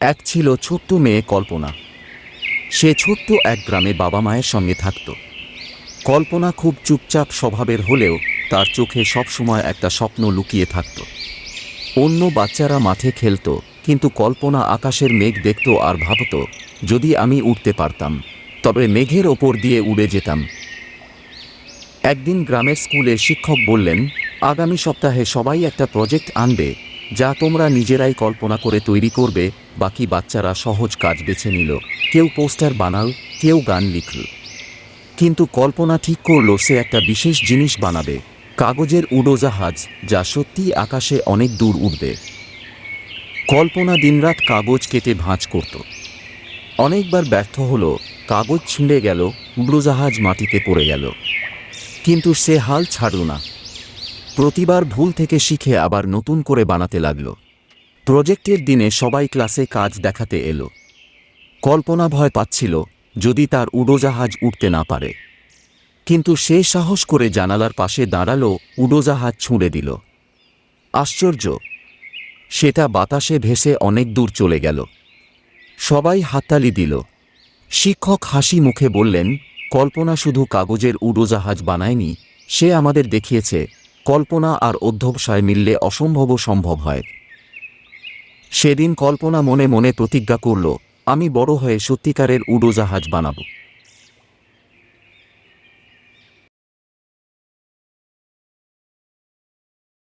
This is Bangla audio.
এক ছিল ছোট্ট মেয়ে কল্পনা। সে ছোট্ট এক গ্রামে বাবা মায়ের সঙ্গে থাকত। কল্পনা খুব চুপচাপ স্বভাবের হলেও তার চোখে সবসময় একটা স্বপ্ন লুকিয়ে থাকত। অন্য বাচ্চারা মাঠে খেলতো, কিন্তু কল্পনা আকাশের মেঘ দেখত আর ভাবত, যদি আমি উঠতে পারতাম, তবে মেঘের ওপর দিয়ে উড়ে যেতাম। একদিন গ্রামের স্কুলে শিক্ষক বললেন, আগামী সপ্তাহে সবাই একটা প্রজেক্ট আনবে, যা তোমরা নিজেরাই কল্পনা করে তৈরি করবে, বাকি বাচ্চারা সহজ কাজ বেছে নিল। কেউ পোস্টার বানাল, কেউ গান লিখল। কিন্তু কল্পনা ঠিক করল সে একটা বিশেষ জিনিস বানাবে, কাগজের উড়োজাহাজ, যা সত্যিই আকাশে অনেক দূর উঠবে। কল্পনা দিনরাত কাগজ কেটে ভাঁজ করত। অনেকবার ব্যর্থ হলো, কাগজ ছিঁড়ে গেল, উড়োজাহাজ মাটিতে পড়ে গেল। কিন্তু সে হাল ছাড়ল না। প্রতিবার ভুল থেকে শিখে আবার নতুন করে বানাতে লাগল। প্রজেক্টের দিনে সবাই ক্লাসে কাজ দেখাতে এলো। কল্পনা ভয় পাচ্ছিল যদি তার উড়োজাহাজ উঠতে না পারে। কিন্তু সে সাহস করে জানালার পাশে দাঁড়াল, উড়োজাহাজ ছুঁড়ে দিল। আশ্চর্য, সেটা বাতাসে ভেসে অনেক দূর চলে গেল। সবাই হাততালি দিল। শিক্ষক হাসি মুখে বললেন কল্পনা শুধু কাগজের উড়োজাহাজ বানায়নি, সে আমাদের দেখিয়েছে, কল্পনা আর অধ্যবসায় মিললে অসম্ভব সম্ভব হয়। সেদিন কল্পনা মনে মনে প্রতিজ্ঞা করল, আমি বড় হয়ে সত্যিকারের উড়োজাহাজ বানাবো।